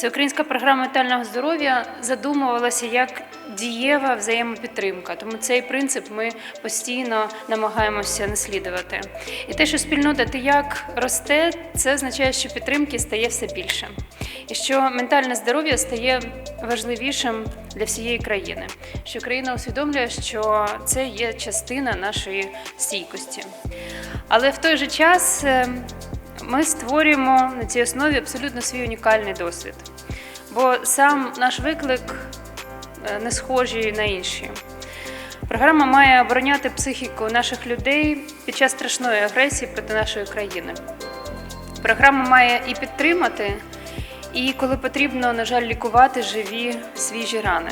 Всеукраїнська програма ментального здоров'я задумувалася як дієва взаємопідтримка, тому цей принцип ми постійно намагаємося наслідувати. І те, що спільнота ти як росте, це означає, що підтримки стає все більше, і що ментальне здоров'я стає важливішим для всієї країни. Що країна усвідомлює, що це є частина нашої стійкості. Але в той же час е, ми створюємо на цій основі абсолютно свій унікальний досвід. Бо сам наш виклик е, не схожий на інші. Програма має обороняти психіку наших людей під час страшної агресії проти нашої країни. Програма має і підтримати, і коли потрібно, на жаль, лікувати живі свіжі рани.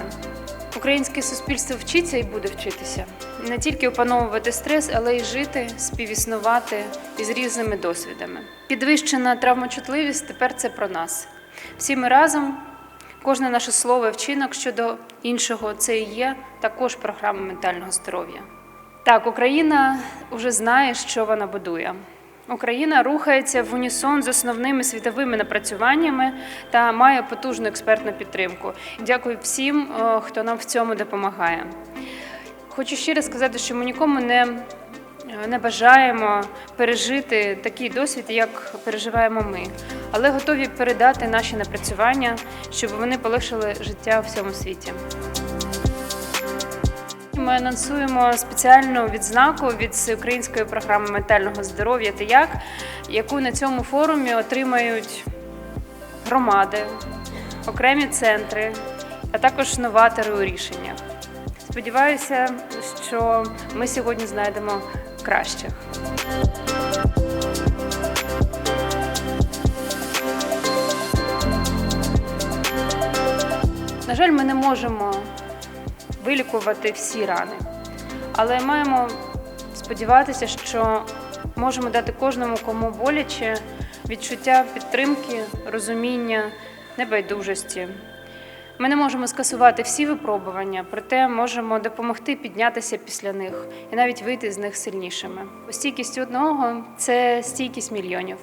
Українське суспільство вчиться і буде вчитися не тільки опановувати стрес, але й жити, співіснувати із різними досвідами. Підвищена травмочутливість тепер це про нас. Всі ми разом, кожне наше слово вчинок щодо іншого це і є також програма ментального здоров'я. Так, Україна вже знає, що вона будує. Україна рухається в унісон з основними світовими напрацюваннями та має потужну експертну підтримку. Дякую всім, е, хто нам в цьому допомагає. Хочу раз сказати, що ми нікому не, не бажаємо пережити такий досвід, як переживаємо ми, але готові передати наші напрацювання, щоб вони полегшили життя в цьому світі. Ми анонсуємо спеціальну відзнаку від Всеукраїнської програми ментального здоров'я та як, яку на цьому форумі отримають громади, окремі центри, а також новатори у рішеннях. Сподіваюся, що ми сьогодні знайдемо кращих. На жаль, ми не можемо вилікувати всі рани, але маємо сподіватися, що можемо дати кожному, кому боляче, відчуття підтримки, розуміння, небайдужості. Ми не можемо скасувати всі випробування, проте можемо допомогти піднятися після них і навіть вийти з них сильнішими. Стійкість одного це стійкість мільйонів.